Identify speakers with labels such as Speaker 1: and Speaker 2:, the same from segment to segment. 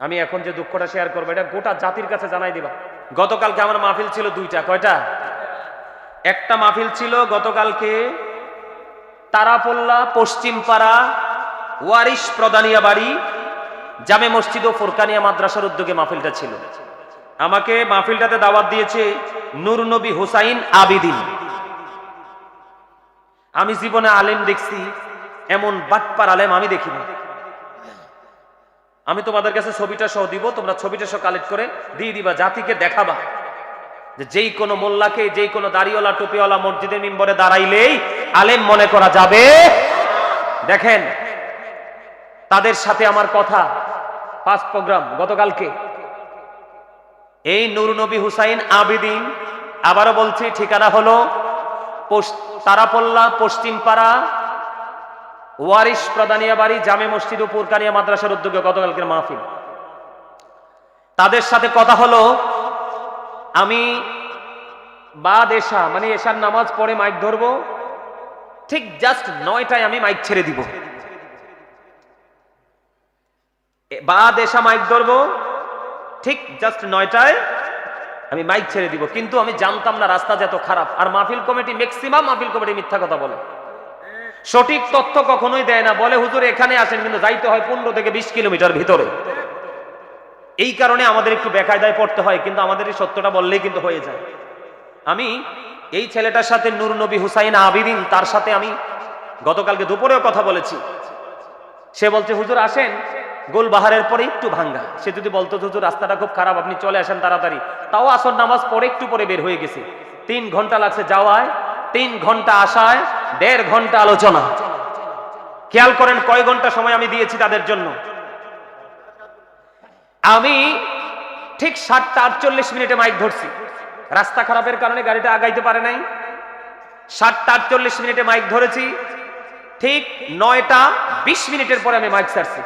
Speaker 1: আমি এখন যে দুঃখটা শেয়ার করব, এটা গোটা জাতির কাছে জানাই দিবা। গতকালকে আমার মাহফিল ছিল দুইটা, কয়টা? একটা মাহফিল ছিল গতকালকে তারাপোল্লা, পশ্চিমপাড়া, ওয়ারিশ প্রদানিয়া বাড়ি, জামে মসজিদ ও ফোরকানিয়া মাদ্রাসার উদ্যোগে মাহফিলটা ছিল। আমাকে মাহফিলটাতে দাওয়াত দিয়েছে নূর নবী হুসাইন আবিদিন। আমি জীবনে আলেম দেখছি, এমন বাটপার আলেম আমি দেখিনি। আমি তোমাদের কাছে ছবিটা সহ দিব, তোমরা ছবিটা সহ কালেক্ট করে দিয়ে দিবা, জাতিকে দেখাবা। যে যেই কোনো মোল্লাকে, যেই কোনো দাড়িওয়ালা, টুপিওয়ালা মসজিদের মিম্বরে দাঁড়াইলেই আলেম মনে করা যাবে। দেখেন, তাদের সাথে আমার কথা, পাঁচ প্রোগ্রাম, গতকালকে। এই নুর নবী হুসাইন আবিদিন, আবারও বলছি, ঠিকানা হলো তারাপল্লা, পশ্চিমপাড়া ওয়ারিশ প্রদানিয়া বাড়ি, জামে মসজিদ ও পুরকানিয়া মাদ্রাসার উদ্যোগে গতকালকের মাহফিল। তাদের সাথে কথা হলো, আমি বাদ এশা মানে এশার নামাজ পড়ে মাইক ধরবো, ঠিক জাস্ট নয়টায় আমি মাইক ছেড়ে দিব। বাদ এশা মাইক ধরবো, ঠিক জাস্ট নয়টায় আমি মাইক ছেড়ে দিব। কিন্তু আমি জানতাম না রাস্তা এত খারাপ। আর মাহফিল কমিটি ম্যাক্সিমাম মাহফিল কমিটি মিথ্যা কথা বলে। সঠিক তথ্য কখনোই দেয় না। বলে হুজুর, এখানে আসেন, কিন্তু যাইতে হয় পনেরো থেকে বিশ কিলোমিটার ভিতরে। এই কারণে আমাদের একটু বেকায়দায় পড়তে হয়, কিন্তু আমাদের এই সত্যটা বললেই কিন্তু হয়ে যায়। আমি এই ছেলেটার সাথে নূর নবী হুসাইন আবিদিন, তার সাথে আমি গতকালকে দুপুরেও কথা বলেছি। সে বলছে, হুজুর, আসেন। গোলবাহারের পরে একটু ভাঙ্গা। সে যদি বলতো, হুজুর, রাস্তাটা খুব খারাপ, আপনি চলে আসেন তাড়াতাড়ি। তাও আসর নামাজ পরে একটু পরে বের হয়ে গেছে। তিন ঘণ্টা লাগছে যাওয়ায়, তিন ঘণ্টা আসায় দেড় ঘণ্টা আলোচনা। খেয়াল করেন কয় ঘণ্টা সময় আমি দিয়েছি তাদের জন্য। আমি ঠিক সাতটা আটচল্লিশ মিনিটে মাইক ধরছি। রাস্তা খারাপের কারণে গাড়িটা আগাইতে পারে নাই। সাতটা আটচল্লিশ মিনিটে মাইক ধরেছি। ঠিক নয়টা বিশ মিনিটের পরে আমি মাইক ছাড়ছি।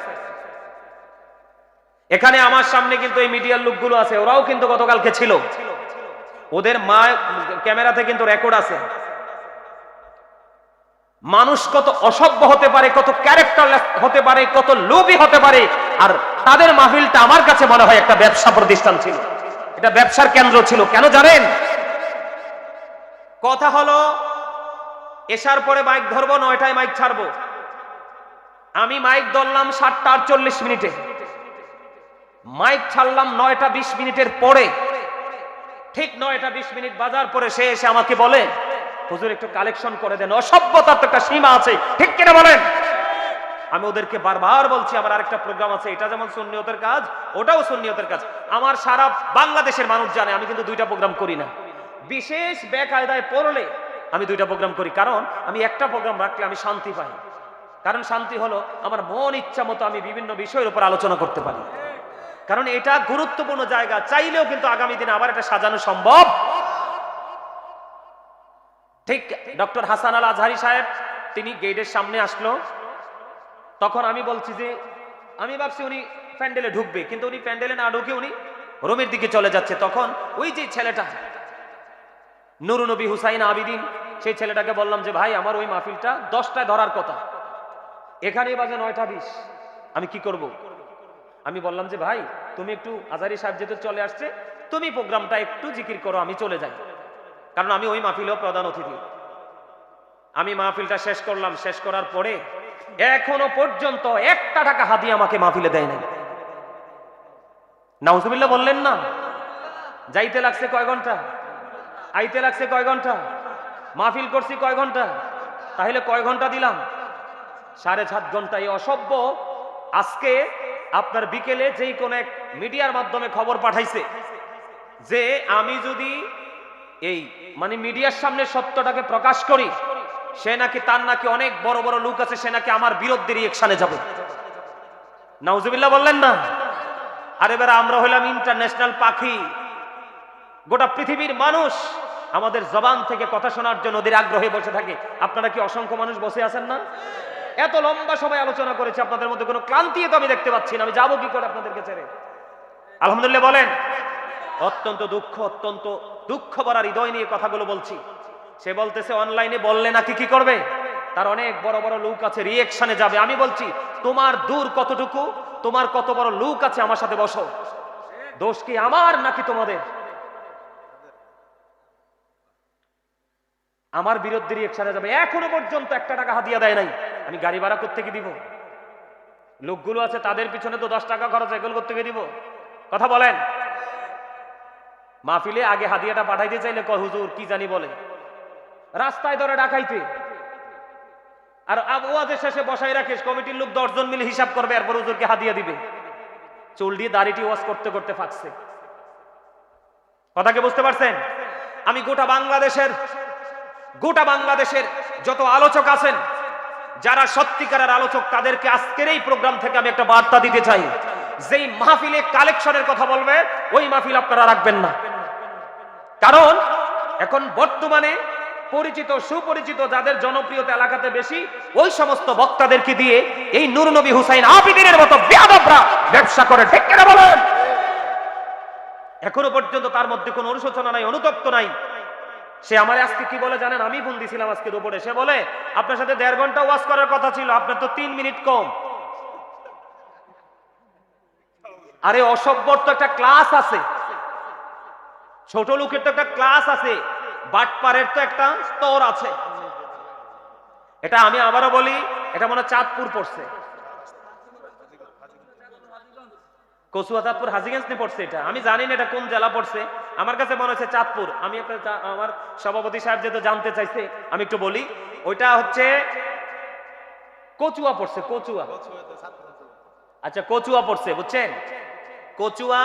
Speaker 1: এখানে আমার সামনে কিন্তু এই মিডিয়ার লোকগুলো আছে, ওরাও কিন্তু গতকালকে ছিল। ওদের মা ক্যামেরাতে কিন্তু রেকর্ড আছে। মানুষ কত অসভ্য হতে পারে, কত ক্যারেক্টার হতে পারে, কত লোভী হতে পারে, আর তাদের মাহফিলটা আমার কাছে মনে হয় একটা ব্যবসা প্রতিষ্ঠান ছিল। এটা ব্যবসার কেন্দ্র ছিল, কেন জানেন? কথা হলো, এসার পরে মাইক ধরবো, নয়টায় মাইক ছাড়বো। আমি মাইক ধরলাম সাতটা আটচল্লিশ মিনিটে। মাইক ছাড়লাম নয়টা বিশ মিনিটের পরে। ঠিক নয়টা বিশ মিনিট বাজার পরে সে এসে আমাকে বলে হুজুর, একটু কালেকশন করে দেন। অসভ্যতার তো একটা সীমা আছে। ঠিক কিনা বলেন? আমি ওদেরকে বারবার বলছি, আমার আরেকটা প্রোগ্রাম আছে। এটা যেমন সুন্নিয়তের কাজ, ওটাও সুন্নিয়তের কাজ। আমার সারা বাংলাদেশের মানুষ জানে, আমি কিন্তু দুইটা প্রোগ্রাম করি না। বিশেষ বেকায়দায় পড়লে আমি দুইটা প্রোগ্রাম করি। কারণ, আমি একটা প্রোগ্রাম রাখলে আমি শান্তি পাই। কারণ শান্তি হলো, আমার মন ইচ্ছা মতো আমি বিভিন্ন বিষয়ের উপর আলোচনা করতে পারি। কারণ এটা গুরুত্বপূর্ণ জায়গা। চাইলেও কিন্তু আগামী দিনে আবার এটা সাজানো সম্ভব ঠিক ডক্টর হাসান আল আজহারি সাহেব, তিনি গেটের সামনে আসলো। তখন আমি বলছি যে, আমি ভাবছি উনি প্যান্ডেলে ঢুকবে, কিন্তু উনি প্যান্ডেলে না ঢুকে উনি রোমের দিকে চলে যাচ্ছে। তখন ওই যে ছেলেটা নুরু নবী হুসাইন আবিদিন, সেই ছেলেটাকে বললাম যে, ভাই, আমার ওই মাহফিলটা দশটায় ধরার কথা। এখানেই বাজে নয়টা বিশ। আমি কি করব। আমি বললাম যে, ভাই, তুমি একটু আজারি সাহেব যেহেতু চলে আসছে, তুমি প্রোগ্রামটা একটু জিকির করো, আমি চলে যাই। কারণ আমি ওই মাহফিলেও প্রধান অতিথি। আমি মাহফিলটা শেষ করলাম, শেষ করার পরে এখনও পর্যন্ত একটা টাকা হাতি আমাকে মাহফিলে দেয় নাই। নাউজুবিল্লাহ বললেন না, যাইতে লাগছে কয় ঘণ্টা? আইতে লাগছে কয় ঘণ্টা? মাহফিল করছি কয় ঘণ্টা? তাহলে কয় ঘণ্টা দিলাম? সাড়ে সাত ঘণ্টা এই অসভ্য আজকে আপনার বিকেলে যেই কোন এক মিডিয়ার মাধ্যমে খবর পাঠাইছে যে আমি যদি এই মানে মিডিয়ার সামনে সত্যটাকে প্রকাশ করি, সে নাকি তার নাকি অনেক বড় বড় লোক আছে, সে নাকি আমার বিরুদ্ধে রিয়েকশনে যাবে। নাউজুবিল্লাহ বললেন না? আর এবার আমরা হইলাম ইন্টারন্যাশনাল পাখি। গোটা পৃথিবীর মানুষ আমাদের জবান থেকে কথা শোনার জন্য ওদের আগ্রহে বসে থাকে। আপনারা কি অসংখ্য মানুষ বসে আছেন না? এত লম্বা সময় আলোচনা করেছে, আপনাদের মধ্যে কোনো ক্লান্তি তো আমি দেখতে পাচ্ছি না। আমি যাব কি করে আপনাদেরকে ছেড়ে? আলহামদুলিল্লাহ বলেন অত্যন্ত দুঃখ অত্যন্ত দুঃখ ভরা হৃদয় নিয়ে কথাগুলো বলছি। সে বলতেছে, অনলাইনে বললে নাকি কি করবে? তার অনেক বড় বড় লোক আছে রিয়েকশনে যাবে। আমি বলছি, তোমার দূর কতটুকু? তোমার কত বড় লোক আছে আমার সাথে বসো। দোষ কি আমার নাকি তোমাদের? আমার বিরুদ্ধে রিয়েকশনে যাবে। এখনও পর্যন্ত একটা টাকা হাতিয়া দেয় নাই। আমি গাড়ি ভাড়া করতে কি দিব? লোকগুলো আছে, তাদের পিছনে তো দশ টাকা খরচ, এগুলো করতে গিয়ে দিব? কথা বলেন। মাহফিলে আগে হাদিয়াটা পাঠাইতে চাইলে কয়, হুজুর, কি জানি বলে? রাস্তায় ধরে ডাকাইতে। আর ওয়াজের শেষে বসাই রাখিস কমিটির লোক দশজন মিলে হিসাব করবে, এরপর হুজুরকে হাদিয়া দিবে। চুল দিয়ে দাড়িটি ওয়াজ করতে করতে ফাঁকছে। কথা কি বুঝতে পারছেন? আমি গোটা বাংলাদেশের গোটা বাংলাদেশের যত আলোচক আছেন, যারা সত্যিকারের আলোচক, তাদেরকে আজকের এই প্রোগ্রাম থেকে আমি একটা বার্তা দিতে চাই। যেই মাহফিলে কালেকশনের কথা বলবে, ওই মাহফিল আপনারা রাখবেন না। কারণ এখন বর্তমানে পরিচিত, সুপরিচিত যাদের জনপ্রিয়তা এলাকাতে বেশি, ওই সমস্ত বক্তাদেরকে দিয়ে এই নূর নবী হুসাইন আবিদিনের মতো বেয়াদবরা ব্যবসা করে, ঠিক কিনা বলেন? এখনও পর্যন্ত তার মধ্যে কোনো অনুশোচনা নাই, অনুতপ্ত নাই। সে আমার আজকে কি বলে জানেন? আমি ফোন দিছিলাম আজকের দুপুরে সে বলে, আপনার সাথে দেড় ঘণ্টা ওয়াজ করার কথা ছিল, আপনার তো তিন মিনিট কম। আরে অসভ্যর তো একটা ক্লাস আছে। ছোট লোকের তো একটা ক্লাস আছে বাটপারের তো একটা স্তর আছে। এটা আমি আবারও বলি, এটা মনে চাঁদপুর পড়ছে। কচুয়া চাঁদপুর হাজিগঞ্জ নিয়ে পড়ছে এটা। আমি জানি না এটা কোন জেলা পড়ছে। আমার কাছে মনে হচ্ছে চাঁদপুর। আমি আমার সভাপতি সাহেব যেহেতু জানতে চাইছে, আমি একটু বলি, ওইটা হচ্ছে কচুয়া পড়ছে, কচুয়া। আচ্ছা কচুয়া পড়ছে, বুঝছেন? কচুয়া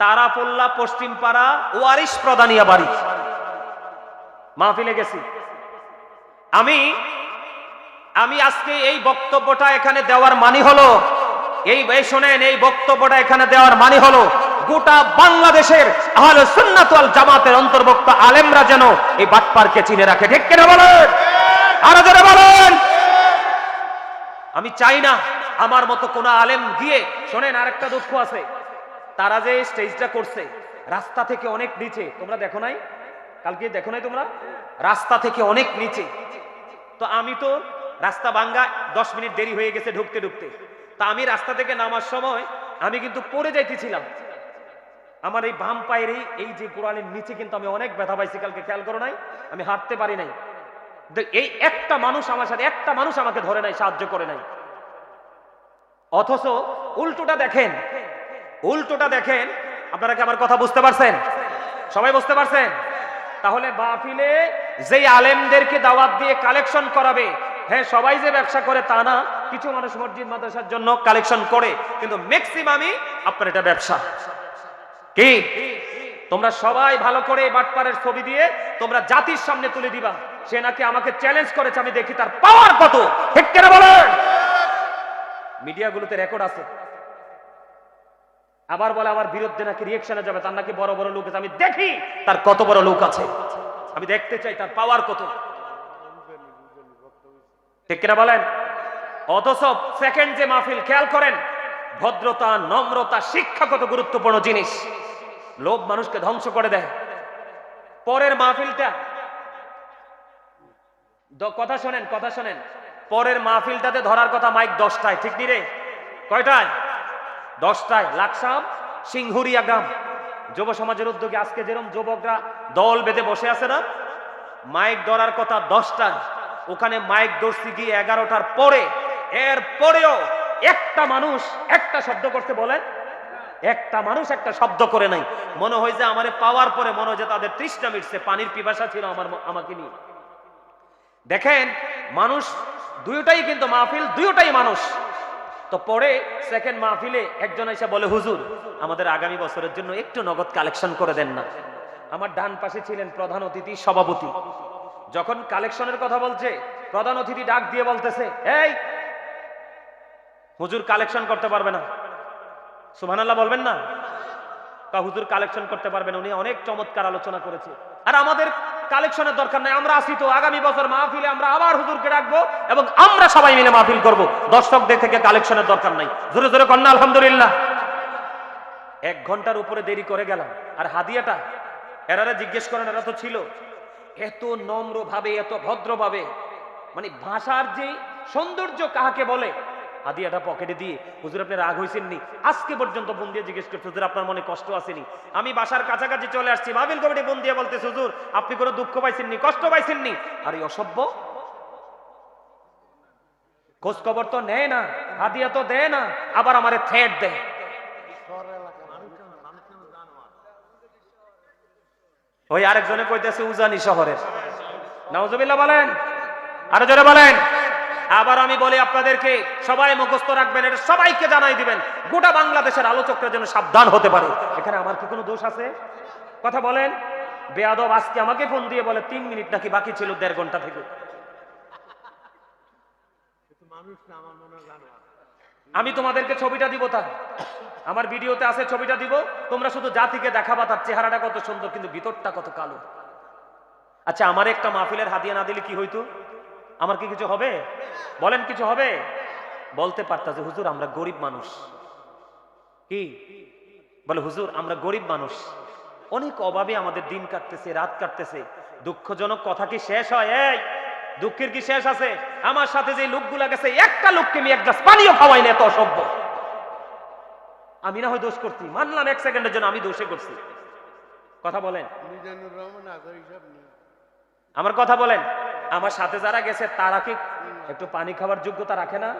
Speaker 1: তারাপোল্লা পশ্চিম পাড়া ওয়ারিশ প্রদানিয়া বাড়ি। মাহফিলে গেছি। আমি আমি আজকে এই বক্তব্যটা এখানে দেওয়ার মানে হলো এই শোনেন, এই বক্তব্যটা এখানে দেওয়ার মানে হলো, গোটা বাংলাদেশের আহলে সুন্নাত ওয়াল জামাতের অন্তর্ভুক্ত আলেমরা যেন এই বাটপারকে চিনে রাখে। ঠিক কিনা বলেন? আরও জোরে বলেন? আমি চাই না আমার মতো কোন আলেম গিয়ে, শোনেন, আরেকটা দুঃখ আছে। তারা যে স্টেজটা করছে, রাস্তা থেকে অনেক নিচে, তোমরা দেখো নাই? কালকে দেখো নাই তোমরা? রাস্তা থেকে অনেক নিচে। তো আমি তো রাস্তা ভাঙ্গা দশ মিনিট দেরি হয়ে গেছে ঢুকতে ঢুকতে। তা আমি রাস্তা থেকে নামার সময় আমি কিন্তু পড়ে যাইতেছিলাম। আমার এই বাম পায়ের এই এই যে গোড়ালির নিচে কিন্তু আমি অনেক ব্যথা পাইছি, কালকে খেয়াল করো নাই? আমি হাঁটতে পারি নাই। এই একটা মানুষ আমার সাথে একটা মানুষ আমাকে ধরে নাই, সাহায্য করে নাই। অথচ উল্টোটা দেখেন উল্টোটা দেখেন। আপনারা কি আমার কথা বুঝতে পারছেন? সবাই বুঝতে পারছেন? তাহলে বাফিলে যেই আলেমদেরকে দাওয়াত দিয়ে কালেকশন করাবে হ্যাঁ সবাই যে ব্যবসা করে তা না, কিছু মানুষ মসজিদ মাদ্রাসার জন্য কালেকশন করে, কিন্তু ম্যাক্সিমামই আপনার এটা ব্যবসা। কি? তোমরা সবাই ভালো করে বাটপারের ছবি দিয়ে তোমরা জাতির সামনে তুলে দিবা। সে নাকি আমাকে চ্যালেঞ্জ করেছে, আমি দেখি তার পাওয়ার কত। ঠিক কেন বলেন? মিডিয়াগুলোতে রেকর্ড আছে। আবার বলে, আমার বিরুদ্ধে নাকি রিয়েকশনে যাবে? তার নাকি বড় বড় লোক আছে। আমি দেখি তার কত বড় লোক আছে। আমি দেখতে চাই তার পাওয়ার কত। ঠিক কিনা বলেন? অথচ সেকেন্ড যে মাহফিল, খেয়াল করেন, ভদ্রতা, নম্রতা, শিক্ষা কত গুরুত্বপূর্ণ জিনিস। লোভ মানুষকে ধ্বংস করে দেয়। পরের মাহফিলটা কথা শোনেন কথা শোনেন। পরের মাহফিলটাতে ধরার কথা মাইক দশটায়, ঠিক নি রে? কয়টায়? দশটায় লাকসাম, সিংহুরিয়া গ্রাম। যুব সমাজের উদ্যোগে আজকে যেরকম যুবকরা দল বেঁধে বসে আছে না, মাইক ধরার কথা দশটায়। ওখানে মাইক ধরছি গিয়ে এগারোটার পরে, এর পরেও একটা মানুষ একটা শব্দ করতে বলেন। একটা মানুষ একটা শব্দ করে নাই। মনে হয় যে আমারে পাওয়ার পরে মনে হয় যে তাদের তৃষ্ণা মিটছে, পানির পিপাসা ছিল আমার আমাকে নিয়ে। দেখেন, মানুষ দুইটাই কিন্তু মাহফিল, দুইটাই মানুষ। তো পরে সেকেন্ড মাহফিলে একজন এসে বলে, হুজুর, আমাদের আগামী বছরের জন্য একটু নগদ কালেকশন করে দেন না। আমার ডান পাশে ছিলেন প্রধান অতিথি, সভাপতি। যখন কালেকশনের কথা বলছে, প্রধান অতিথি ডাক দিয়ে বলতেছে, এই, হুজুর কালেকশন করতে পারবে না। সুবহানাল্লাহ বলবেন না? হুজুর কালেকশন করতে পারবেন উনি অনেক চমৎকার আলোচনা করেছে। আর আমাদের কালেকশনের দরকার নাই। আমরা আসি তো আগামী বছর মাহফিলে আমরা আবার হুজুরকে ডাকবো এবং আমরা সবাই মিলে মাহফিল করব। দর্শকদের থেকে কালেকশনের দরকার নাই। জোরে জোরে কন্যা আলহামদুলিল্লাহ। এক ঘণ্টার উপরে দেরি করে গেলাম। আর হাদিয়াটা, এরারে জিজ্ঞেস করেন, এরা তো ছিল। এত নম্রভাবে, এত ভদ্রভাবে মানে ভাষার যে সৌন্দর্য কাহাকে বলে হাদিয়াটা পকেটে দিয়ে, হুজুর, আপনি রাগ হয়েছেন নি আজকে পর্যন্ত বোন দিয়ে জিজ্ঞেস করছে, হুজুর, আপনার মনে কষ্ট আসেনি? আমি বাসার কাছাকাছি চলে আসছি মাহবিল কমিটি বোন দিয়ে বলতে হুজুর, আপনি কোনো দুঃখ পাইছেননি, কষ্ট পাইছেননি? আর এই অসভ্য। খোঁজ খবর তো নেয় না, হাদিয়া তো দেয় না, আবার আমারে থ্রেট দেয়। ওই আরেকজনে কইতেছে, উজানি শহরের। নাউজুবিল্লাহ বলেন, আরও জোরে বলেন। আবার আমি বলি আপনাদেরকে, সবাই মুখস্থ রাখবেন, এটা সবাইকে জানাই দিবেন, গোটা বাংলাদেশের আলোচকরা যেন সাবধান হতে পারে। এখানে আমার কি কোনো দোষ আছে? কথা বলেন। বেয়াদব আজকে আমাকে ফোন দিয়ে বলে, তিন মিনিট নাকি বাকি ছিল দেড় ঘণ্টা থেকে। আমি তোমাদেরকে ছবিটা দিব তা। আমার ভিডিওতে আছে ছবিটা দিব। তোমরা শুধু জাতিকে দেখাবা, তার চেহারাটা কত সুন্দর, কিন্তু ভিতরটা কত কালো। আচ্ছা আমার একটা মাহফিলের হাদিয়া না দিলে কি হইতো? আমার কি কিছু হবে? বলেন কিছু হবে? বলতে পারতা যে হুজুর আমরা গরিব মানুষ। কি? বলে হুজুর আমরা গরিব মানুষ। অনেক অভাবে আমাদের দিন কাটতেছে রাত কাটতেছে। দুঃখজনক কথা কি শেষ হয়? এই দুঃখের কি শেষ আছে? আমার সাথে যে লোকগুলা গেছে একটা লোককে আমি এক গ্লাস পানিও খাওয়াই না এত অসভ্য। আমি না হয় দোষ করছি। মানলাম এক সেকেন্ডের জন্য আমি দোষে করছি। কথা বলেন। আমার কথা বলেন। আমার সাথে যারা গেছে তারা কি একটু পানি খাওয়ার যোগ্যতা রাখে না?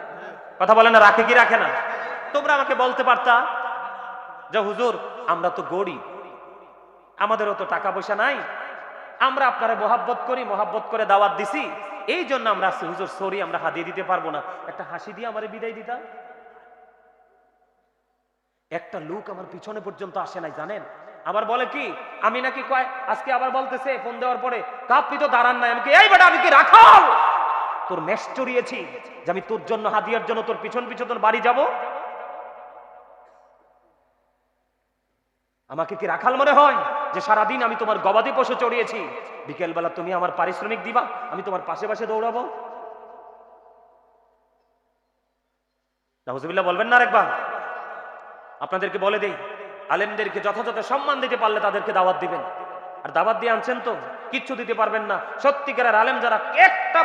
Speaker 1: কথা বলে না রাখে কি রাখে না? তোমরা আমাকে বলতে পারতা যে হুজুর আমরা তো গরিব আমাদেরও তো টাকা পয়সা নাই। আমরা আপনারা মহাব্বত করি মহাব্বত করে দাওয়াত দিছি। এই জন্য আমরা আসছি, হুজুর সরি আমরা হাতিয়ে দিতে পারব না। একটা হাসি দিয়ে আমারে বিদায় দিতা। একটা লোক আমার পিছনে পর্যন্ত আসে নাই জানেন? আবার বলে কি? আমি নাকি কয়, আজকে আবার বলতেছে, ফোন দেওয়ার পরে আপনি তো দাঁড়ান নাই। আমি এই বেটা, আমি কি তোর মেস চড়িয়েছি, যে আমি তোর জন্য, হাদিয়ার জন্য তোর পিছন পিছন তোর বাড়ি যাব? আমাকে কি রাখাল মনে হয়, যে সারাদিন আমি তোমার গবাদি পশু চড়িয়েছি? বিকেলবেলা তুমি আমার পারিশ্রমিক দিবা, আমি তোমার পাশে পাশে দৌড়াবো? নাহুজুবিল্লাহ বলবেন না আরেকবার? আপনাদেরকে বলে দেই আলেমদেরকে যথাযথ সম্মান দিতে পারলে তাদেরকে দাওয়াত দিবেন। আর দাওয়াত দিয়ে আনছেন তো? কিচ্ছু দিতে পারবেন না। সত্যিকারের আলেম যারা একটা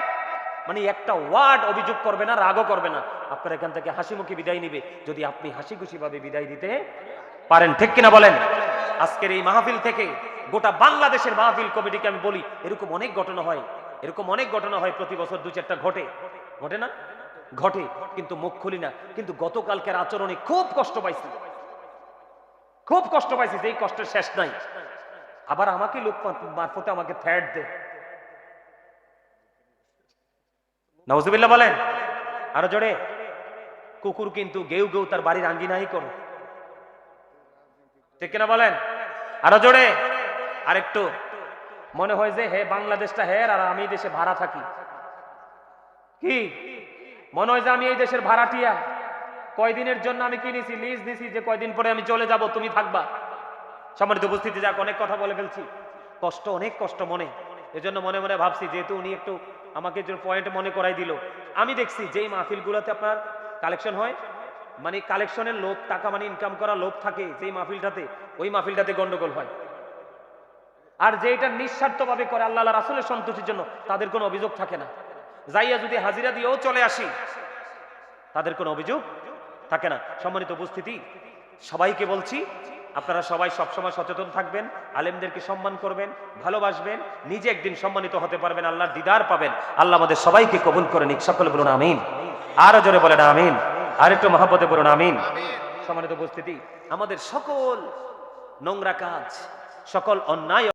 Speaker 1: মানে একটা ওয়ার্ড অভিযোগ করবে না, রাগও করবে না। আপনার এখান থেকে হাসি মুখে বিদায় নিবে। যদি আপনি হাসি খুশি ভাবে বিদায় দিতে পারেন, ঠিক কিনা বলেন? আজকের এই মাহফিল থেকে গোটা বাংলাদেশের মাহফিল কমিটিকে আমি বলি, এরকম অনেক ঘটনা হয়। এরকম অনেক ঘটনা হয় প্রতি বছর দু চারটা ঘটে। ঘটে না? ঘটে, কিন্তু মুখ খুলি না। কিন্তু গতকালকের আচরণে খুব কষ্ট পাইছি। খুব কষ্ট পাইছি যে এই কষ্টের শেষ নাই। আবার আমাকে লোক মারফতে আমাকে থ্যাট দে। বলেন, আরও জোরে, কুকুর কিন্তু গেউ গেউ তার বাড়ির আঙ্গিনাই করো। ঠিক কিনা বলেন? আরও জোরে, আরেকটু। মনে হয় যে হে বাংলাদেশটা হের আর আমি দেশে ভাড়া থাকি। কি? মনে হয় যে আমি এই দেশের ভাড়াটিয়া। কয়দিনের জন্য আমি কিনেছি লিজ দিছি, যে কয়দিন পরে আমি চলে যাব, তুমি থাকবা। সম্মানিত উপস্থিতি, যাক, অনেক কথা বলে ফেলছি। কষ্ট, অনেক কষ্ট মনে। এজন্য মনে মনে ভাবছি, যেহেতু উনি একটু আমাকে যে পয়েন্ট মনে করাই দিল, আমি দেখছি যেই মাহফিলগুলোতে আপনার কালেকশন হয় মানে কালেকশনের লোভ টাকা মানে ইনকাম করা লোভ থাকে, যেই মাহফিলটাতে, ওই মাহফিলটাতে গন্ডগোল হয়। আর যে এটা নিঃস্বার্থভাবে করে আল্লাহ রাসুলের সন্তুষ্টির জন্য, তাদের কোনো অভিযোগ থাকে না। যাইয়া যদি হাজিরা দিয়েও চলে আসি, তাদের কোনো অভিযোগ থাকে না। সম্মানিত উপস্থিতি, সবাইকে বলছি, আপনারা সবাই সবসময় সচেতন থাকবেন, আলেমদেরকে সম্মান করবেন, ভালোবাসবেন, নিজে একদিন সম্মানিত হতে পারবেন, আল্লাহর দিদার পাবেন। আল্লাহ আমাদের সবাইকে কবুল করে নিক। সকলে বলুন আমিন। আরও জোরে বলেন আমিন। আর একটু মহাব্বতে বলুন আমিন। সম্মানিত উপস্থিতি, আমাদের সকল নোংরা কাজ, সকল অন্যায়